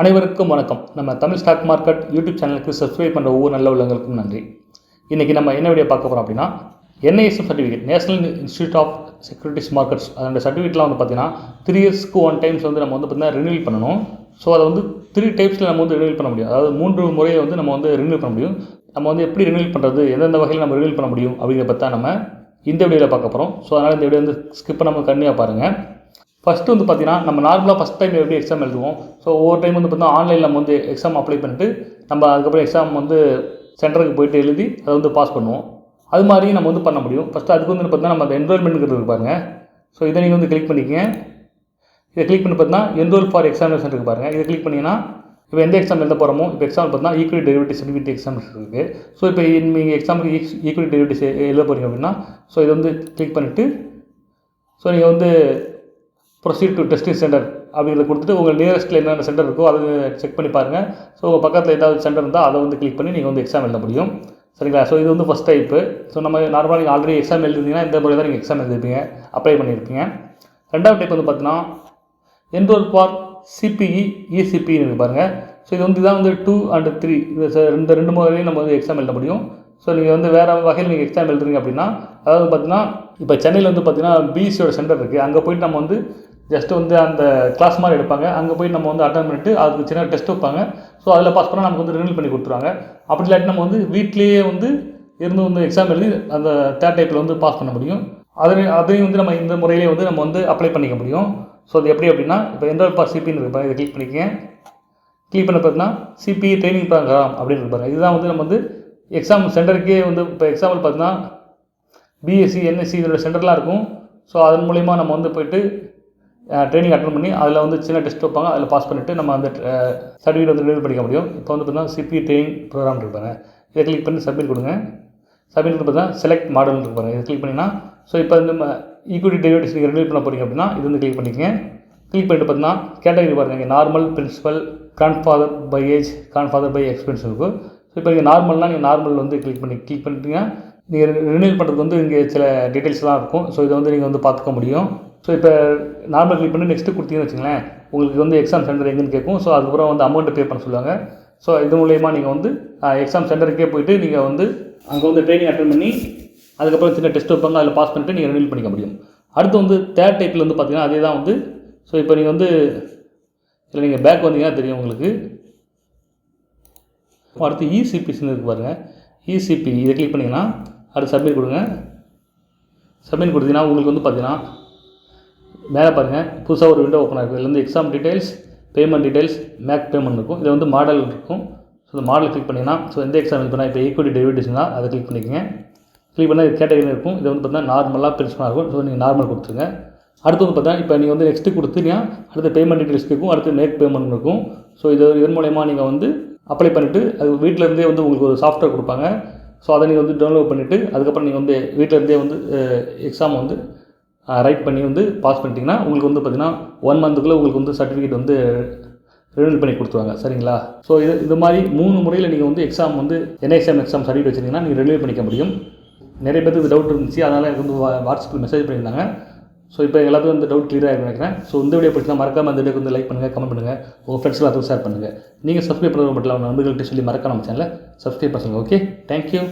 அனைவருக்கும் வணக்கம். நம்ம தமிழ் ஸ்டாக் மார்க்கெட் யூடியூப் சேனலுக்கு சப்ஸ்கிரைப் பண்ணுற ஒவ்வொரு நல்ல உள்ளங்களுக்கும் நன்றி. இன்றைக்கி நம்ம என்ன வீடியோ பார்க்க போகிறோம் அப்படின்னா NISM certificate national institute of securities markets அந்த சர்டிஃபிகேட்லாம் வந்து பார்த்தீங்கன்னா த்ரீ இயர்ஸ்க்கு ஒன் டைம்ஸ் வந்து நம்ம வந்து பார்த்தீங்கன்னா ரினியூல் பண்ணணும். ஸோ அதை வந்து த்ரீ டைப்ஸில் நம்ம வந்து ரினியூல் பண்ண முடியும். அதாவது மூன்று முறையை வந்து நம்ம வந்து ரினியூல் பண்ண முடியும். நம்ம வந்து எப்படி ரினியூல் பண்ணுறது எந்தெந்த வகையில் நம்ம ரினியூல் பண்ண முடியும் அப்படிங்கிறத பற்றி நம்ம இந்த வீடியோவில் பார்க்க போகிறோம் ஸோ அதனால் இந்த வீடியோ வந்து ஸ்கிப் பண்ணாமல் கண்ணியாக பாருங்கள் ஃபஸ்ட்டு வந்து பார்த்தீங்கன்னா நம்ம நார்மலாக ஃபஸ்ட் டைம் எப்படி எக்ஸாம் எழுதுவோம்? ஸோ ஒவ்வொரு டைம் வந்து பார்த்தீங்கன்னா ஆன்லைனில் நம்ம வந்து எக்ஸாம் அப்ளை பண்ணிட்டு நம்ம அதுக்கப்புறம் எக்ஸாம் வந்து சென்டருக்கு போயிட்டு எழுதி அதை வந்து பாஸ் பண்ணுவோம். அது மாதிரி நம்ம வந்து பண்ண முடியும். ஃபஸ்ட்டு அதுக்கு வந்து பார்த்தீங்கன்னா நம்ம அந்த என்ரோல்மெண்ட்டுங்கிறது இருக்கு பாருங்க. ஸோ இதை நீங்கள் வந்து கிளிக் பண்ணிக்கங்க. இதை கிளிக் பண்ணி பார்த்தீங்கன்னா என்ரோல் ஃபார் எக்ஸாமினேஷன் இருக்குது பாருங்கள் இதை கிளிக் பண்ணிங்கன்னா இப்போ எந்த எக்ஸாம் எழுத போகிறோமோ இப்போ எக்ஸாம் பார்த்தீங்கன்னா ஈக்குவலி டெரிவேட்டிவ் சர்டிஃபிகேட் எக்ஸாம் இருக்குது ஸோ இப்போ நீங்கள் எக்ஸாமுக்கு ஈக்குவலி டெரிவேட்டிவ்ஸ் எழுத போகிறீங்க அப்படின்னா ஸோ இதை வந்து கிளிக் பண்ணிவிட்டு ஸோ நீங்கள் வந்து ப்ரொசீட் டு டெஸ்டிங் சென்டர் அப்படிங்கிறத கொடுத்துட்டு உங்கள் நியரஸ்ட்டில் என்னென்ன சென்டர் இருக்கோ அதை செக் பண்ணி பாருங்கள் ஸோ உங்கள் பக்கத்தில் ஏதாவது சென்டர் இருந்தால் அதை வந்து கிளிக் பண்ணி நீங்கள் வந்து எக்ஸாம் எழுத முடியும். சரிங்களா? ஸோ இது வந்து ஃபஸ்ட் டைப்பு ஸோ நம்ம நார்மலாக நீங்கள் ஆல்ரெடி எக்ஸாம் எழுதிருந்தீங்கன்னா இந்த முறை தான் நீங்கள் எக்ஸாம் எழுதிருப்பீங்க. அப்ளை பண்ணியிருப்பீங்க ரெண்டாவது டைப் வந்து பார்த்தீங்கன்னா என்ரோல் ஃபார் சிபிஇ இசிபின்னு பாருங்கள் ஸோ இது வந்து இதான் வந்து டூ அண்ட் த்ரீ இது இந்த ரெண்டு முறையிலையும் நம்ம வந்து எக்ஸாம் எழுத முடியும். ஸோ நீங்கள் வந்து வேறு வகையில் நீங்கள் எக்ஸாம் எழுதுறீங்க அப்படின்னா அதாவது பார்த்தீங்கன்னா இப்போ சென்னையில் வந்து பார்த்தீங்கன்னா பிஎஸ்சியோட சென்டர் இருக்குது அங்கே போயிட்டு நம்ம வந்து ஜஸ்ட் வந்து அந்த கிளாஸ் மாதிரி எடுப்பாங்க. அங்கே போய் நம்ம வந்து அட்டன் பண்ணிட்டு அதுக்கு சின்ன டெஸ்ட் வைப்பாங்க. ஸோ அதில் பாஸ் பண்ணால் நமக்கு வந்து ரினியூல் பண்ணி கொடுத்துருவாங்க. அப்படி இல்லாட்டி நம்ம வந்து வீட்லேயே வந்து இருந்து வந்து எக்ஸாம் எழுதி அந்த தேர்ட் டைப்பில் வந்து பாஸ் பண்ண முடியும். அதை அதையும் வந்து நம்ம இந்த முறையிலே வந்து நம்ம வந்து அப்ளை பண்ணிக்க முடியும். ஸோ அது எப்படி அப்படின்னா இப்போ என்ரோல் பார் சிபின்னு இருப்பாங்க இதை கிளிக் பண்ணிக்கங்க. கிளிக் பண்ண பார்த்தீங்கன்னா சிபி ட்ரைனிங் ப்ரோக்ராம் அப்படின்னு இருப்பாங்க இதுதான் வந்து நம்ம வந்து எக்ஸாம் சென்டருக்கே வந்து இப்போ எக்ஸாம்பிள் பார்த்தீங்கன்னா பிஎஸ்சி என்எஸ்சி இதோட சென்டர்லாம் இருக்கும். ஸோ அதன் மூலிமா நம்ம வந்து போயிட்டு ட்ரைனிங் அட்டன் பண்ணி அதில் வந்து சின்ன டெஸ்ட் வைப்பாங்க. அதில் பாஸ் பண்ணிவிட்டு நம்ம அந்த சர்டிஃபிகேட் வந்து டெலிவரி பண்ணிக்க முடியும். இப்போ வந்து பார்த்தீங்கன்னா சிபி ட்ரைனிங் ப்ரோக்ராம் இருப்பாங்க இதை கிளிக் பண்ணி சப்மிட் கொடுங்க. சப்மிட் பார்த்தீங்கன்னா செலக்ட் மாடல் இருப்பாங்க இதை கிளிக் பண்ணிங்கன்னா ஸோ இப்போ வந்து நம்ம ஈக்விட்டி டெரிவேட்டிவ்ஸ் நீங்கள் ரினியூ பண்ண போகிறீங்க அப்படின்னா இது வந்து கிளிக் பண்ணிக்கங்க. கிளிக் பண்ணிட்டு பார்த்தீங்கன்னா கேட்டகரி பாருங்க. இங்கே normal principal grandfather by age grandfather by experience இருக்கும் ஸோ இப்போ நீங்கள் நார்மல்னால் நீங்கள் நார்மல் வந்து கிளிக் பண்ணி கிளிக் பண்ணிட்டீங்கன்னா நீங்கள் ரினியூல் பண்ணுறதுக்கு வந்து இங்கே சில டீட்டெயில்ஸ்லாம் இருக்கும். ஸோ இதை வந்து நீங்கள் வந்து பார்த்துக்க முடியும். ஸோ இப்போ நார்மல் கிளிக் பண்ணி நெக்ஸ்ட்டு கொடுத்தீங்கன்னு வச்சுங்களேன் உங்களுக்கு வந்து எக்ஸாம் சென்டர் எங்கேன்னு கேட்கும். ஸோ அதுக்கப்புறம் வந்து அமௌண்ட்டு பே பண்ண சொல்லுவாங்க. ஸோ இது மூலயமா நீங்கள் வந்து எக்ஸாம் சென்டருக்கே போயிட்டு நீங்கள் வந்து அங்கே வந்து ட்ரைனிங் அட்டன் பண்ணி அதுக்கப்புறம் சின்ன டெஸ்ட் வைப்பாங்க. அதில் பாஸ் பண்ணிட்டு நீங்கள் ரினியூல் பண்ணிக்க முடியும். அடுத்து வந்து தேர்ட் டைப்பில் வந்து பார்த்தீங்கன்னா அதே தான் வந்து ஸோ இப்போ நீங்கள் வந்து இல்லை நீங்கள் பேக் வந்தீங்கன்னா தெரியும் உங்களுக்கு. அடுத்து இசிபிஸ்ன்னு இருக்கு பாருங்கள் இசிபி இதை கிளிக் பண்ணிங்கன்னா அடுத்து சப்மிட் கொடுங்க. சப்மிட் கொடுத்தீங்கன்னா உங்களுக்கு வந்து பார்த்தீங்கன்னா மேலே பாருங்கள் புதுசாக ஒரு விண்டோ ஓப்பன் ஆகிருக்கு இதில் exam details payment details make payment இருக்கும். இதில் வந்து மாடல் இருக்கும். ஸோ இந்த மாடல் கிளிக் பண்ணிங்கன்னா ஸோ எந்த எக்ஸாம் இது பண்ணால் இப்போ ஈக்குவலி டெரிவேட்டிவ்ஸ்னா அதை கிளிக் பண்ணிக்கங்க. கிளிக் பண்ணால் கேட்டகரி இருக்கும். இது வந்து பார்த்தீங்கன்னா நார்மலாக பிரின்ஸ்மாக இருக்கும். ஸோ நீங்கள் நார்மல் கொடுத்துருங்க. அடுத்து வந்து பார்த்தா இப்போ நீங்கள் வந்து நெக்ஸ்ட்டு கொடுத்தீங்கன்னா அடுத்து பேமெண்ட் டீடைல்ஸ் இருக்கும் அடுத்து மேக் பேமெண்ட் இருக்கும் ஸோ இது இதன் மூலயமா நீங்கள் வந்து அப்ளை பண்ணிவிட்டு அது வீட்டிலேருந்தே வந்து உங்களுக்கு ஒரு சாஃப்ட்வேர் கொடுப்பாங்க. ஸோ அதை நீங்கள் வந்து டவுன்லோட் பண்ணிவிட்டு அதுக்கப்புறம் நீங்கள் வந்து வீட்டிலேருந்தே வந்து எக்ஸாம் வந்து ரைட் பண்ணி வந்து பாஸ் பண்ணிட்டீங்கன்னா உங்களுக்கு வந்து பார்த்தீங்கன்னா ஒன் மந்த்துக்குள்ளே உங்களுக்கு வந்து சர்டிஃபிகேட் வந்து ரினியூல் பண்ணி கொடுத்துருவாங்க. சரிங்களா? ஸோ இது இது மாதிரி மூணு முறையில் நீங்கள் வந்து எக்ஸாம் வந்து என்ஐஎக்ஸாம் எக்ஸாம் சர்டிஃபிகேட் வச்சிருந்தீங்கன்னா நீங்கள் ரினியூல் பண்ணிக்க முடியும். நிறைய பேருக்கு டவுட் இருந்துச்சு. அதனால் எனக்கு வந்து வா- வாட்ஸ்அப்பில் மெசேஜ் பண்ணியிருந்தாங்க. ஸோ இப்போ எல்லாத்துக்கும் வந்து டவுட் கிளியராக இருக்குன்னு நினைக்கிறேன். ஸோ இந்த வீடியோ பிடிச்சா மறக்காமல் இந்த வீடியோக்கு வந்து லைக் பண்ணுங்கள் கமெண்ட் பண்ணுங்கள் உங்கள் ஃப்ரெண்ட்ஸ் எல்லாத்துக்கும் ஷேர் பண்ணுங்கள் நீங்கள் சப்ஸ்கிரைப் பண்ணுறது மட்டும் இல்லாமல் நண்பர்கள்ட்ட சொல்லி மறக்காம நம்ம சேனலை சப்ஸ்கிரைப் பண்ணுங்கள் ஓகே தேங்க்யூ